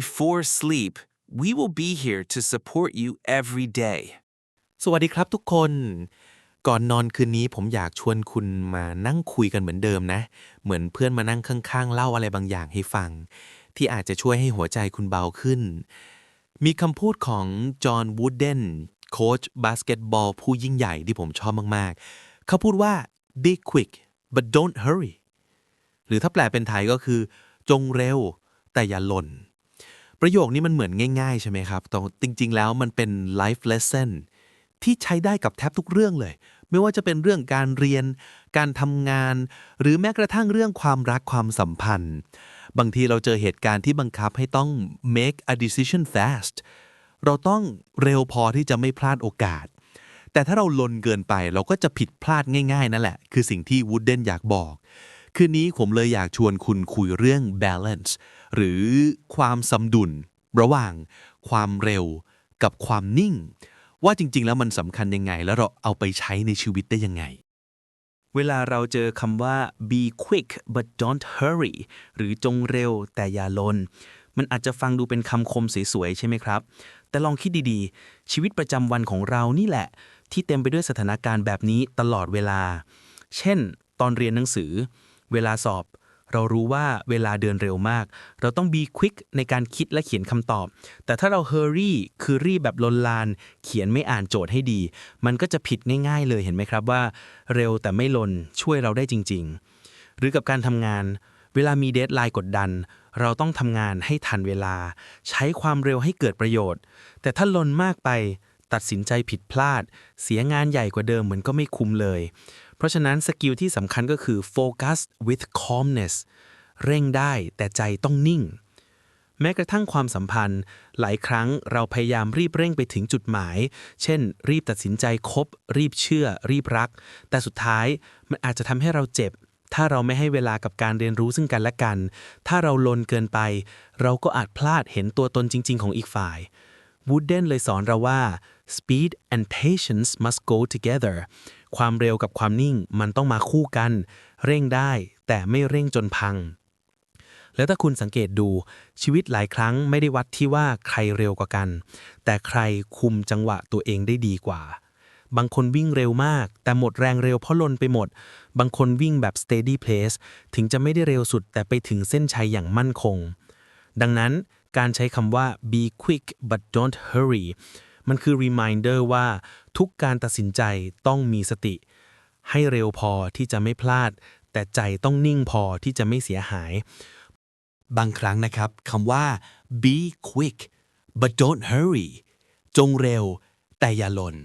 before sleep, we will be here to support you every day. สวัสดีครับทุกคน ก่อนนอนคืนนี้ผมอยากชวนคุณมานั่งคุยกันเหมือนเดิมนะ เหมือนเพื่อนมานั่งข้างๆ เล่าอะไรบางอย่างให้ฟัง ที่อาจจะช่วยให้หัวใจคุณเบาขึ้น มีคำพูดของจอห์นวูดเดนโค้ชบาสเกตบอลผู้ยิ่งใหญ่ที่ผมชอบมากๆ เขาพูดว่า be quick but don't hurry หรือถ้าแปลเป็นไทยก็คือ จงเร็วแต่อย่าหล่น ประโยคนี้มันเหมือนง่ายๆ ใช่ไหมครับแต่จริงๆ แล้วมันเป็น life lesson ที่ใช้ได้กับแทบทุกเรื่องเลย ไม่ว่าจะเป็นเรื่องการเรียน การทำงาน หรือแม้กระทั่งเรื่องความรักความสัมพันธ์ บางทีเราเจอเหตุการณ์ที่บังคับให้ต้อง make a decision fast เราต้องเร็วพอที่จะไม่พลาดโอกาส แต่ถ้าเราลนเกินไปเราก็จะผิดพลาดง่ายๆ นั่นแหละ คือสิ่งที่วูดเดนอยากบอก คืนนี้ผมเลยอยากชวนคุณคุยเรื่อง balance หรือความสมดุล ระหว่างความเร็วกับความนิ่ง ว่าจริง ๆ แล้วมันสำคัญยังไง แล้วเราเอาไปใช้ในชีวิตได้ยังไง เวลาเราเจอคำว่า be quick but don't hurry หรือจงเร็วแต่อย่าลน มันอาจจะฟังดูเป็นคำคมสวยๆใช่ไหมครับ แต่ลองคิดดีๆ ชีวิตประจำวันของเรานี่แหละ ที่เต็มไปด้วยสถานการณ์แบบนี้ตลอดเวลา เช่น ตอนเรียนหนังสือ เวลาสอบ เรารู้ว่าเวลาเดินเร็วมาก เราต้อง be quick ในการคิดและเขียนคำตอบ แต่ถ้าเรา hurry คือรีบแบบลนลาน เขียนไม่อ่านโจทย์ให้ดี มันก็จะผิดง่ายๆเลยเห็นไหมครับว่า เร็วแต่ไม่ลนช่วยเราได้จริง ๆ หรือกับการทำงาน เวลามีเดทไลน์กดดัน เราต้องทำงานให้ทันเวลา ใช้ความเร็วให้เกิดประโยชน์ แต่ถ้าลนมากไปตัดสินใจผิดพลาด เสียงานใหญ่กว่าเดิมเหมือนก็ไม่คุ้มเลย ราะฉะนั้นสกิลที่สำคัญก็คือ focus with calmness เร่งได้แต่ใจต้องนิ่ง แม้กระทั่งความสัมพันธ์ หลายครั้งเราพยายามรีบเร่งไปถึงจุดหมาย เช่น รีบตัดสินใจคบ รีบเชื่อ รีบรัก แต่สุดท้ายมันอาจจะทำให้เราเจ็บ ถ้าเราไม่ให้เวลากับการเรียนรู้ซึ่งกันและกัน ถ้าเราลนเกินไป เราก็อาจพลาดเห็นตัวตนจริง ๆ ของอีกฝ่าย วูดเดนเลยสอนเราว่า speed and patience must go together ความเร็วกับความนิ่งมันต้องมาคู่กัน เร่งได้แต่ไม่เร่งจนพัง แล้วถ้าคุณสังเกตดูชีวิตหลายครั้งไม่ได้วัดที่ว่าใครเร็วกว่ากัน แต่ใครคุมจังหวะตัวเองได้ดีกว่า บางคนวิ่งเร็วมาก แต่หมดแรงเร็วเพราะลนไปหมด บางคนวิ่งแบบ steady pace ถึงจะไม่ได้เร็วสุดแต่ไปถึงเส้นชัยอย่างมั่นคง ดังนั้น การใช้คำว่า be quick but don't hurry มันคือ reminder ว่าทุกการตัดสินใจต้องมีสติ ให้เร็วพอที่จะไม่พลาด แต่ใจต้องนิ่งพอที่จะไม่เสียหาย บางครั้งนะครับคำว่า be quick but don't hurry จงเร็ว แต่อย่าหล่น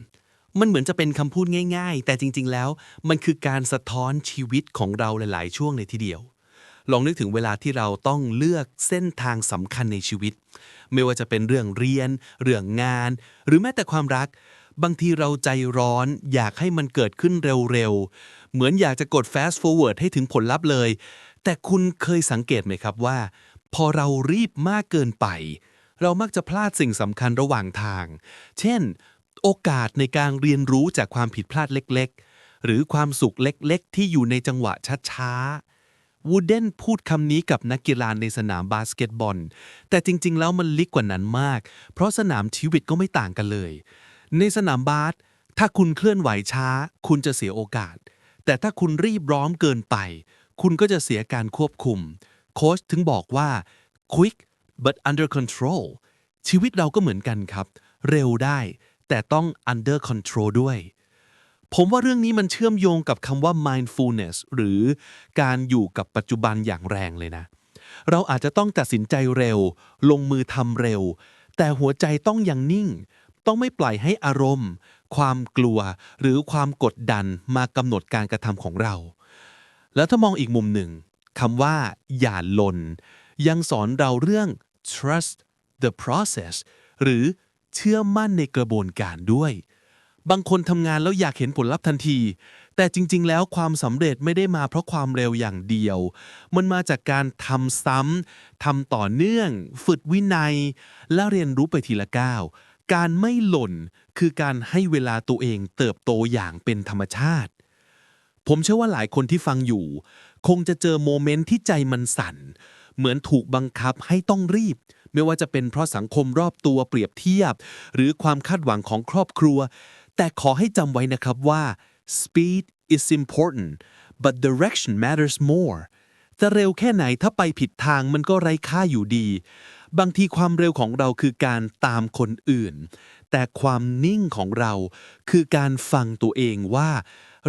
มันเหมือนจะเป็นคำพูดง่าย ๆ แต่จริง ๆ แล้ว มันคือการสะท้อนชีวิตของเราหลาย ๆ ช่วงเลยทีเดียว ลองนึกถึงเวลาที่เราต้องเลือกเส้นทางสำคัญในชีวิต ไม่ว่าจะเป็นเรื่องเรียน เรื่องงาน หรือแม้แต่ความรัก บางทีเราใจร้อน อยากให้มันเกิดขึ้นเร็วๆ เหมือนอยากจะกด fast forward ให้ถึงผลลัพธ์เลย แต่คุณเคยสังเกตไหมครับว่า พอเรารีบมากเกินไป เรามักจะพลาดสิ่งสำคัญระหว่างทาง เช่น โอกาสในการเรียนรู้จากความผิดพลาดเล็ก ๆ หรือความสุขเล็ก ๆ ที่อยู่ในจังหวะช้าๆ วูดเดนพูดคำนี้กับนักกีฬาในสนามบาสเกตบอล แต่จริงๆ แล้วมันลึกกว่านั้นมาก เพราะสนามชีวิตก็ไม่ต่างกันเลย ในสนามบาส ถ้าคุณเคลื่อนไหวช้า คุณจะเสียโอกาส แต่ถ้าคุณรีบร้อมเกินไป คุณก็จะเสียการควบคุม โค้ชถึงบอกว่า quick but under control ชีวิตเราก็เหมือนกันครับ เร็วได้ แต่ต้อง under control ด้วย ผมว่าเรื่องนี้มันเชื่อมโยงกับคำว่า mindfulness หรือการอยู่กับปัจจุบันอย่างแรงเลยนะ เราอาจจะต้องตัดสินใจเร็ว ลงมือทำเร็ว แต่หัวใจต้องยังนิ่ง ต้องไม่ปล่อยให้อารมณ์ ความกลัว หรือความกดดันมากำหนดการกระทำของเรา แล้วถ้ามองอีกมุมหนึ่งคำว่า อย่าลน ยังสอนเราเรื่อง trust the process หรือเชื่อมั่นในกระบวนการด้วย บางคนทำงานแล้วอยากเห็นผลลัพธ์ทันที แต่จริง ๆ แล้วความสำเร็จไม่ได้มาเพราะความเร็วอย่างเดียว มันมาจากการทำซ้ำทำต่อเนื่อง ฝึกวินัย และเรียนรู้ไปทีละก้าว การไม่หล่นคือการให้เวลาตัวเองเติบโตอย่างเป็นธรรมชาติ ผมเชื่อว่าหลายคนที่ฟังอยู่ คงจะเจอโมเมนต์ที่ใจมันสั่น เหมือนถูกบังคับให้ต้องรีบไม่ว่าจะเป็นเพราะสังคมรอบตัวเปรียบเทียบ หรือความคาดหวังของครอบครัว แต่ขอให้จำไว้นะครับว่า speed is important but direction matters more จะเร็วแค่ไหนถ้าไปผิดทางมันก็ไร้ค่าอยู่ดี บางทีความเร็วของเราคือการตามคนอื่น แต่ความนิ่งของเราคือการฟังตัวเองว่า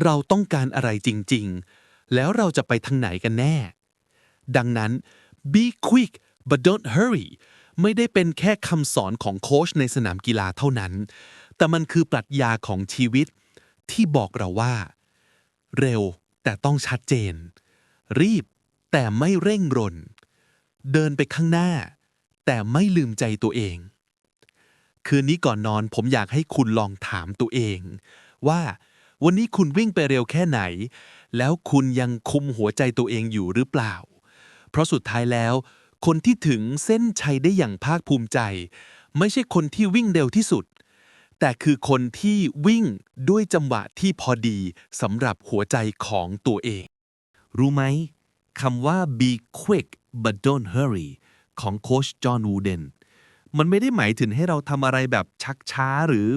เราต้องการอะไรจริง ๆ แล้วเราจะไปทางไหนกันแน่ ดังนั้น be quick but don't hurry ไม่ได้เป็นแค่คำสอนของโค้ชในสนามกีฬาเท่านั้น แต่มันคือปรัชญาของชีวิตที่บอกเราว่า เร็วแต่ต้องชัดเจน รีบแต่ไม่เร่งรน เดินไปข้างหน้า แต่ไม่ลืมใจตัวเอง คืนนี้ก่อนนอนผมอยากให้คุณลองถามตัวเอง ว่าวันนี้คุณวิ่งไปเร็วแค่ไหน แล้วคุณยังคุมหัวใจตัวเองอยู่หรือเปล่า เพราะสุดท้ายแล้ว คนที่ถึงเส้นชัยได้อย่างภาคภูมิใจ ไม่ใช่คนที่วิ่งเร็วที่สุด แต่คือคนที่วิ่งด้วยจังหวะที่พอดีสำหรับหัวใจของตัวเอง รู้ไหมคำว่า be quick but don't hurry ของโคชจอห์นวูเดนมันไม่ได้หมายถึงให้เราทำอะไรแบบชักช้าหรือ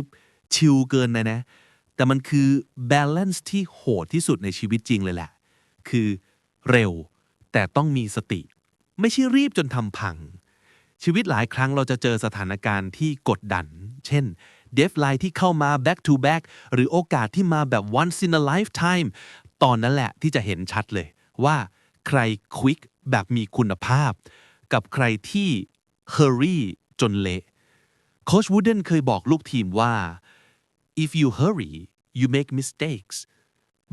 ชิลเกินนะนะ แต่มันคือ balance ที่โหดที่สุดในชีวิตจริงเลยแหละ คือเร็วแต่ต้องมีสติ ไม่ใช่รีบจนทำพัง ชีวิตหลายครั้งเราจะเจอสถานการณ์ที่กดดัน เช่น เดฟไลน์ที่เข้ามา back to back หรือโอกาสที่มาแบบ once in a lifetime ตอนนั้นแหละที่จะเห็นชัดเลยว่าใคร quick แบบมีคุณภาพ กับใครที่ hurry จนเละโคชวูดเดนเคยบอกลูกทีมว่า if you hurry you make mistakes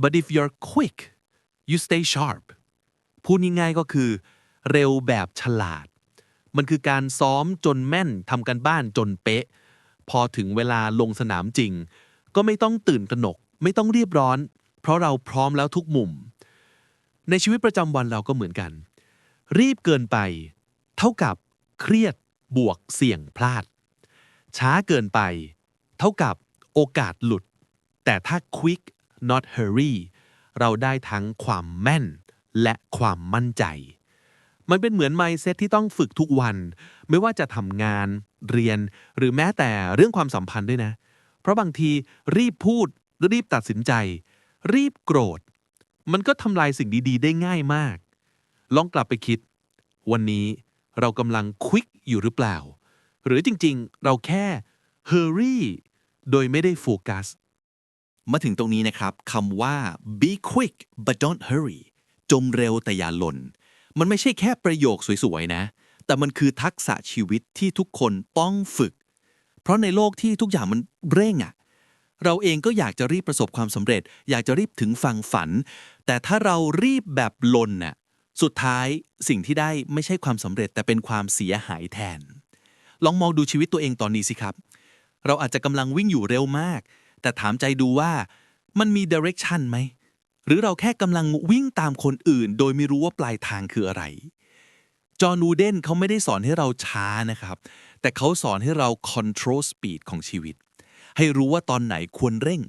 but if you're quick you stay sharp พูดง่ายๆก็คือ เร็วแบบฉลาด มันคือการซ้อมจนแม่นทำกันบ้านจนเป๊ะ พอถึงเวลาลงสนามจริง ก็ไม่ต้องตื่นตระหนก ไม่ต้องรีบร้อน เพราะเราพร้อมแล้วทุกมุม ในชีวิตประจำวันเราก็เหมือนกัน รีบเกินไป เท่ากับเครียดบวกเสี่ยงพลาด ช้าเกินไป เท่ากับโอกาสหลุด แต่ถ้า quick not hurry เราได้ทั้งความแม่นและความมั่นใจ มันเป็นเหมือน mindset ที่ต้องฝึกทุกวัน ไม่ว่าจะทำงาน เรียน หรือแม้แต่เรื่องความสัมพันธ์ด้วยนะ เพราะบางทีรีบพูดรีบตัดสินใจ รีบโกรธ มันก็ทำลายสิ่งดีๆ ได้ง่ายมาก ลองกลับไปคิด วันนี้เรากำลังควิกอยู่หรือเปล่า หรือจริงๆ เราแค่ hurry โดยไม่ได้โฟกัสมาถึงตรงนี้นะครับคำว่า be quick but don't hurry จงเร็วแต่อย่าหล่น มันไม่ใช่แค่ประโยคสวยๆนะ แต่มันคือทักษะชีวิตที่ทุกคนต้องฝึก เพราะในโลกที่ทุกอย่างมันเร่งอะเราเองก็อยากจะรีบประสบความสำเร็จ อยากจะรีบถึงฝั่งฝัน แต่ถ้าเรารีบแบบลนน่ะสุดท้ายสิ่งที่ได้ไม่ใช่ความสำเร็จแต่เป็นความเสียหายแทน ลองมองดูชีวิตตัวเองตอนนี้สิครับ เราอาจจะกำลังวิ่งอยู่เร็วมาก แต่ถามใจดูว่ามันมี direction ไหมหรือเราแค่กำลังวิ่งตามคนอื่น โดยไม่รู้ว่าปลายทางคืออะไร จอห์นวูเดนเขาไม่ได้สอนให้เราช้านะครับ แต่เขาสอนให้เรา control speed ของชีวิต ให้รู้ว่าตอนไหนควรเร่ง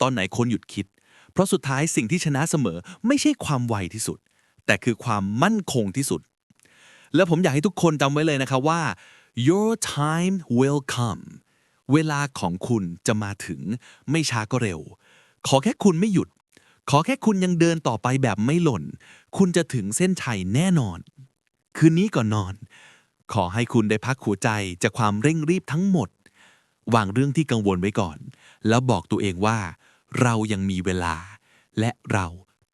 ตอนไหนควรหยุดคิด เพราะสุดท้ายสิ่งที่ชนะเสมอไม่ใช่ความไวที่สุด แต่คือความมั่นคงที่สุด แล้วผมอยากให้ทุกคนจำไว้เลยนะครับว่า your time will come เวลาของคุณจะมาถึงไม่ช้าก็เร็ว ขอแค่คุณไม่หยุด ขอแค่คุณยังเดินต่อไปแบบไม่หล่น คุณจะถึงเส้นชัยแน่นอน คืนนี้ก่อนนอน ขอให้คุณได้พักหัวใจจากความเร่งรีบทั้งหมด วางเรื่องที่กังวลไว้ก่อน แล้วบอกตัวเองว่า เรายังมีเวลา และเรา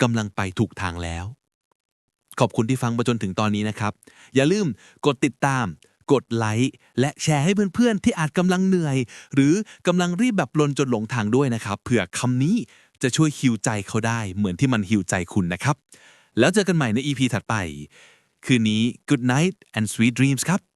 กำลังไปถูกทางแล้ว ขอบคุณที่ฟังมาจนถึงตอนนี้นะครับ อย่าลืมกดติดตาม กดไลค์และแชร์ให้เพื่อนๆที่อาจกำลังเหนื่อย หรือกำลังรีบแบบลนจนหลงทางด้วยนะครับเผื่อคำนี้จะช่วยฮิวใจเขาได้เหมือนที่มันฮิวใจคุณนะครับ แล้วเจอกันใหม่ใน EP ถัดไป คืนนี้ Good night and sweet dreams ครับ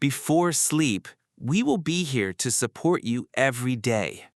Before sleep, we will be here to support you every day.